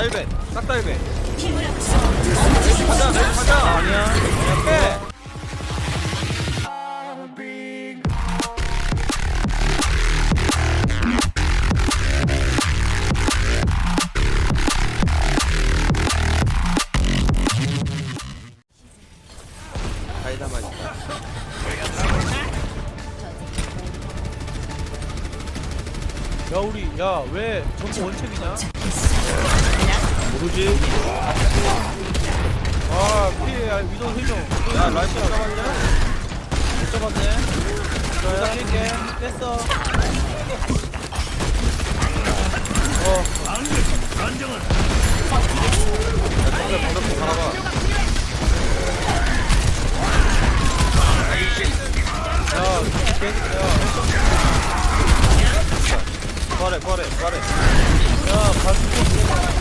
다일배. 싹 다일배 가자 가자 아니야. 그냥 빼야 우리 야 왜 전부 원챔이냐? 모르지 아 피해 야 위도 휘종 야 라이트 잡았냐? 못 잡았네 자 뛸게 뺐어 어 정말 방금 살아봐 야, 개, 야, 부활해 부활해 부활해 야, 반죽.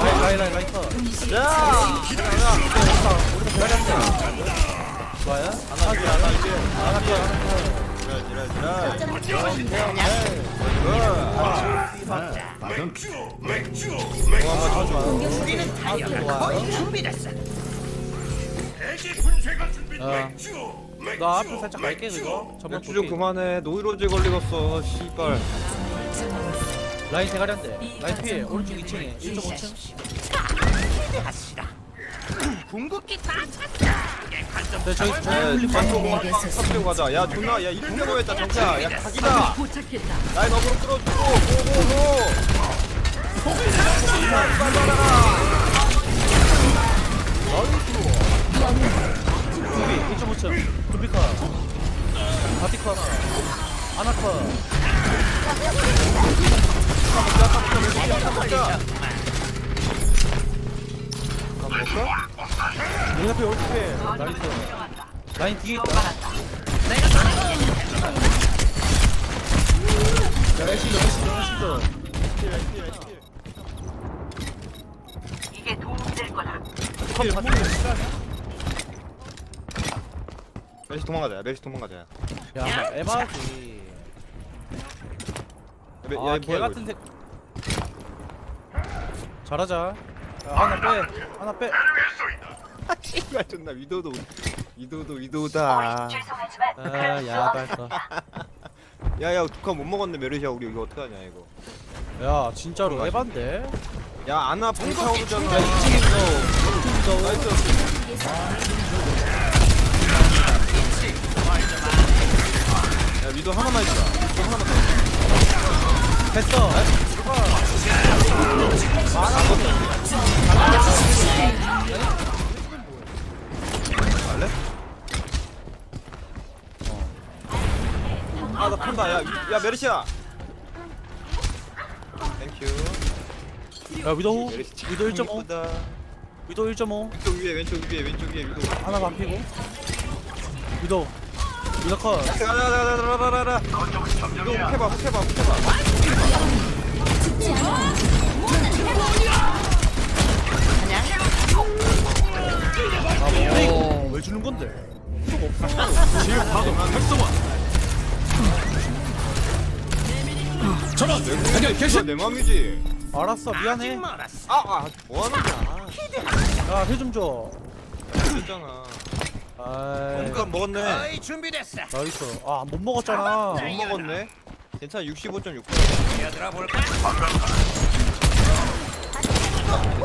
라이 라이 라이 라이터 야 우리가 배달한대 좋아요? 안하지 안하지 안하지 지랄 지랄 우리는 달려가 거의 준비됐어. 어. 나 앞으로 살짝 갈게 그거. 전면 맥주 좀 그만해. 노이로제 걸리겠어 씨발. 라인 대가리 한대 라인 피해. 오른쪽 2층에. 1.5층. 궁극기 다 찼어. 네, 저기 저기 야 반쪽 탑으로 가자. 야 존나 야 이승대로 했다 정차 야. 각이다. 라인 어그로 끌어주고 고고고. 두비 1.5층 두비카. 바티카 하나. 아나카. 우리 앞에 어떻게. 나이스. 라인 뒤에 있다. 야 애쉬 애쉬 애쉬 이게 도움될 거다. 멜시 도망가자 멜시 도망가자 야 야 에바지 멜- 야, 아, 이거 개 뭐야, 같은 새. 잘하자. 야, 하나 빼, 하나 빼. 이거. 씨발 존나 위도도 위도도 위도다 아, 야발까. 야야 두칸 못 먹었네 메르시아 우리 이거 어떡하냐 이거 야, 진짜로 에반데. 야 아나 봉차 야, 오르잖아 2층에 무서워. 2층 무서워. 나이스 위도 하나만 있어 위도 하나만 더 됐어. 갈래? 아나 판다 야, 야 메르시아 땡큐 야, 위도, 위도 1.5. 이쁘다. 위도 1.5. 왼쪽 위에 왼쪽 위에 왼쪽 위에 위도 하나 반 피고. 위도. 가자 가자 위도 해봐 해봐 해봐 아, 뭐. 왜 주는 건데? 전원 내, 개시 내 맘이지 알았어, 미안해. 아 아 뭐 하는 거야 야, 힐좀 줘. 됐잖아 아이, 뭔가 먹었네 거의 준비됐어. 나이스. 아, 못 먹었잖아. 못 먹었네 괜찮아 65.6% 뛰어들어 볼까?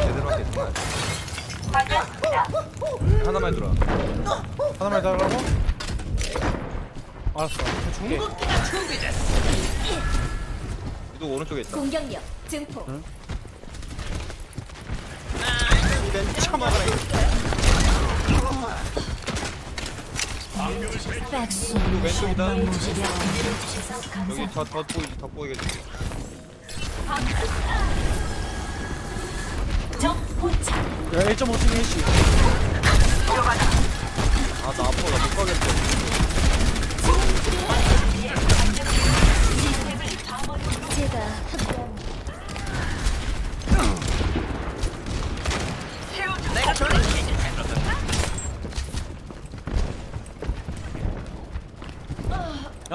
제대로 하겠구만 하나만 들어 하나만 달라고? 알았어. 궁극기가 준비됐어. 위도 오른쪽에 있다 공격력 증폭 벤처마 가 백수 왼쪽이다 여기 더, 더 보이지 더 포착 야, 1.5층에 힐씨. 아나 아파 나못 가겠어 제가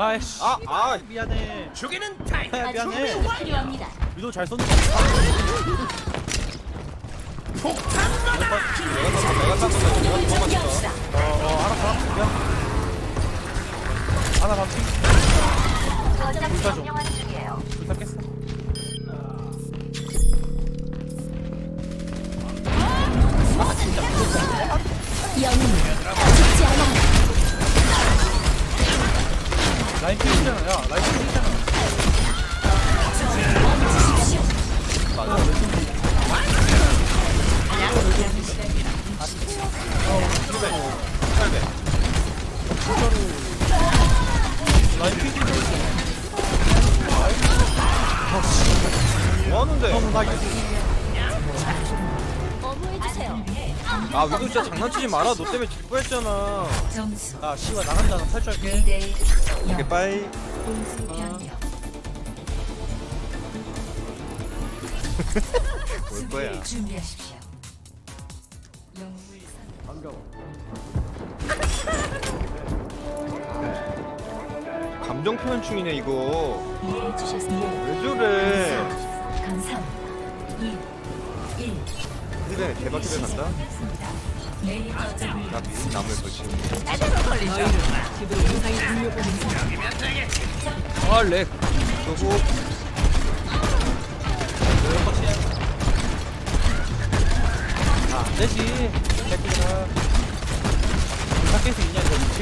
아이씨 아, 아. 미안해. 죽이는 타임. 야, 아직 미안해. 필요합니다. 유도 잘 쏜다 내가 쐈어 내가 쐈어 내가 공을 도망갔어 정리합시다. 어어 알아 알아 미안 하나 반피 불사 좀 불사 아 위도 진짜 장난치지 마라 너 때문에 질 뻔했잖아 점수 아 씨발 나간다 탈출할게 2대 오케이 빠이 공수 변경. 올 거야 준비하십시오. 영웅을 선- 감정 표현 중이네 이거 이해해 주셨습니다. 왜 저래 감사합니다. 2, 1. 근데 대박 집에 간다. 나 미친 나무에 걸치 아 렉. 그거 아 안 되지. 새끼들아. 불사 깰수 있냐? 이거 미친?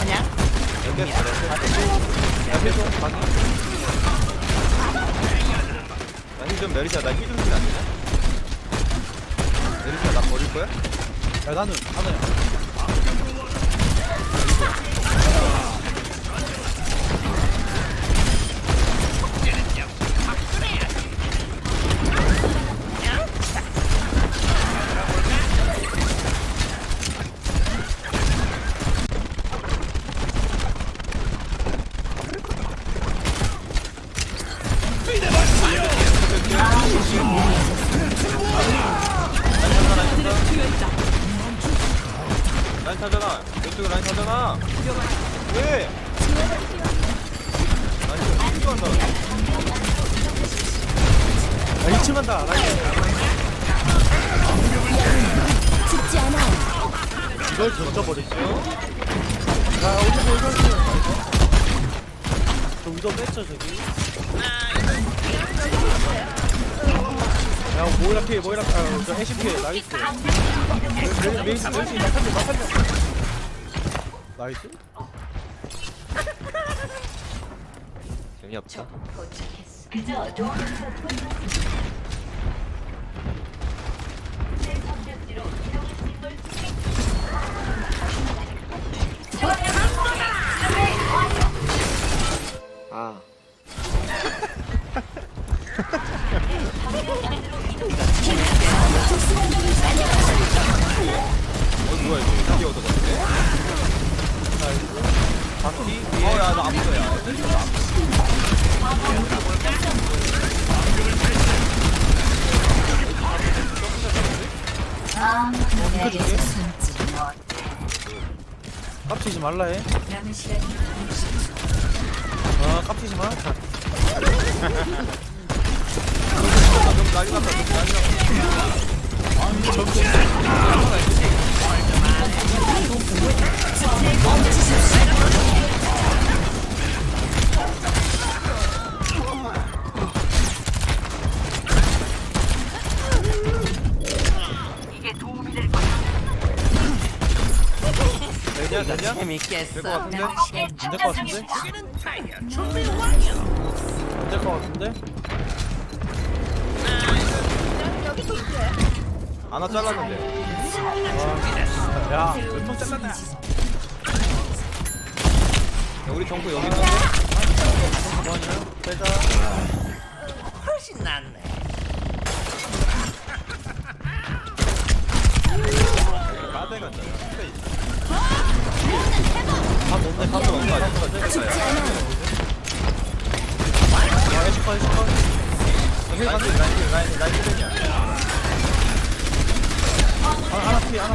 있냐? 연결 잘했어. 야 계속 방해 나힐좀 내리자. 나힐좀 주면 안 되냐? 내리자. 나 버릴 거야? 야 나는 나는 라인 타잖아. 왼쪽에 라인 타잖아. 왜? 라인 필요한다 야 2층 간다. 라인. 이걸 던져버리죠 야 오른쪽 오른쪽 저 위도 뺐죠 저기 야 모이라 피해 모이라 아저 해시 피해 나이스. 메- 메이스. 메이스 막살려 막살려 나이스 재미없다 깝치지 말라 해. 아 깝치지 마. 너무 난리 났다 너무 난리 났다 되냐? 재밌겠어. 될것 같은데? 시간 안될 것 같은데? 안될 것 같은데? 하나 잘랐는데 야몇명 잘랐나 야, 우리 정부 여기 있는데? 뭐하냐 빼자 훨씬 낫네. 까대 간다 다 아니야? 하나 피 하나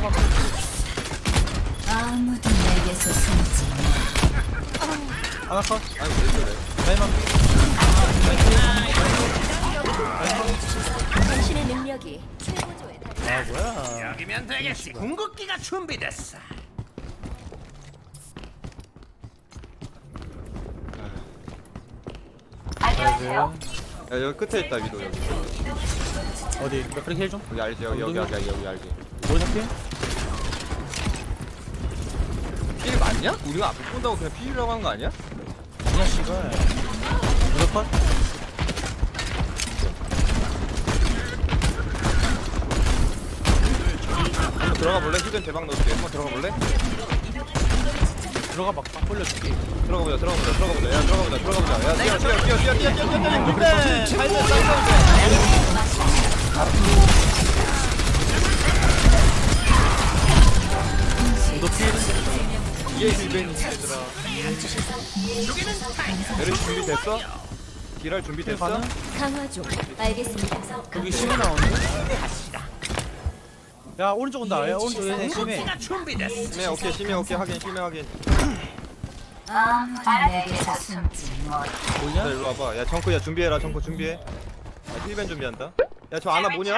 아무도 내게서 숨지. 하나 컷 아니 왜 저래 당신의 능력이 최고조에 아 뭐야 여기면 되겠지. 궁극기가 준비됐어. 안녕하세요 야 여기 끝에 있다 위도 여기 어디 몇 그렇게 해줘 여기 알지 여기 여기 여기 여기 알지 뭐 잡게? 필 맞냐? 우리가 앞에 본다고 그냥 필이라고 한 거 아니야? 아니야 씨발 몇 컷? 한번 들어가 볼래? 휴전 대박 넣을게 한번 들어가 볼래? 들어가 막 벌려줄게 들어가 보자 들어가 보자 들어가 보자 야 들어가 보자 들어가 보자 야 뛰어 뛰어 뛰어 뛰어 뛰어 뛰어 뛰어 뛰어 근데 살면 쌀너 필? 이게 힐벤이 얘들아 메르시 준비 됐어? 딜할 준비 됐어? 가능? 강화 중 알겠습니다 여기 심해 나오는데? 야 오른쪽 온다 야 오른쪽 얘네 심해. 심해 오케이 심해 오케이 확인 심해 확인 내게서 숨지 못 자? 일로 와봐. 야 정크 야 준비해라 정크 준비해. 야 힐벤 준비한다. 야 저 아나 뭐냐?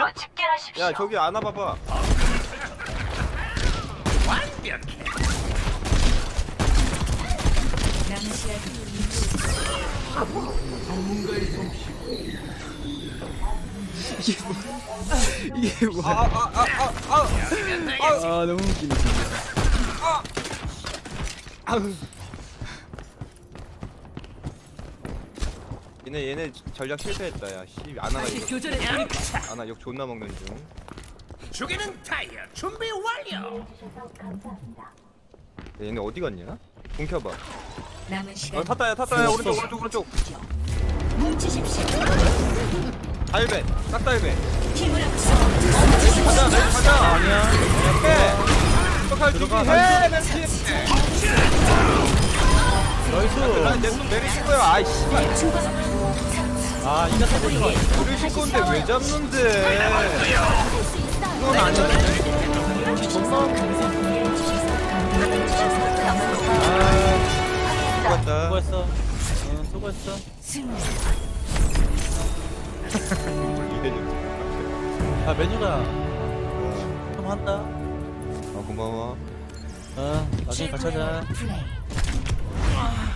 야 저기 아나 봐봐. 이게 뭐야? 아아아아아. 여기면 되겠지. 아 너무 웃기네 진짜. 아우 얘네 얘네 전략 실패했다 야 씨 아나가 이거. 양차. 아나 욕 존나 먹는 중. 죽이는 타이어 준비 완료. 야, 얘네 어디 갔냐? 궁 켜봐. 남은 어 시간 탔다 야 탔다 야. 오른쪽 오른쪽 오른쪽. 뭉치십시오. 다일벤 싹다 일벤 힘을 합쳐. 가자 내 가자. 아니야. 해 어떡할 준비. 들어가, 해 멘티 나이스. 내손 내리실 거야 아이 씨발. 아 이가 사고 들어? 내리실 건데 왜 잡는데? 그건 아니야 아 수고했다. 수고했어. 응 수고했어. 이대준 아 메뉴가 좀 한다. 어 고마워. 어 나중에 같이 하자 플레이 嗯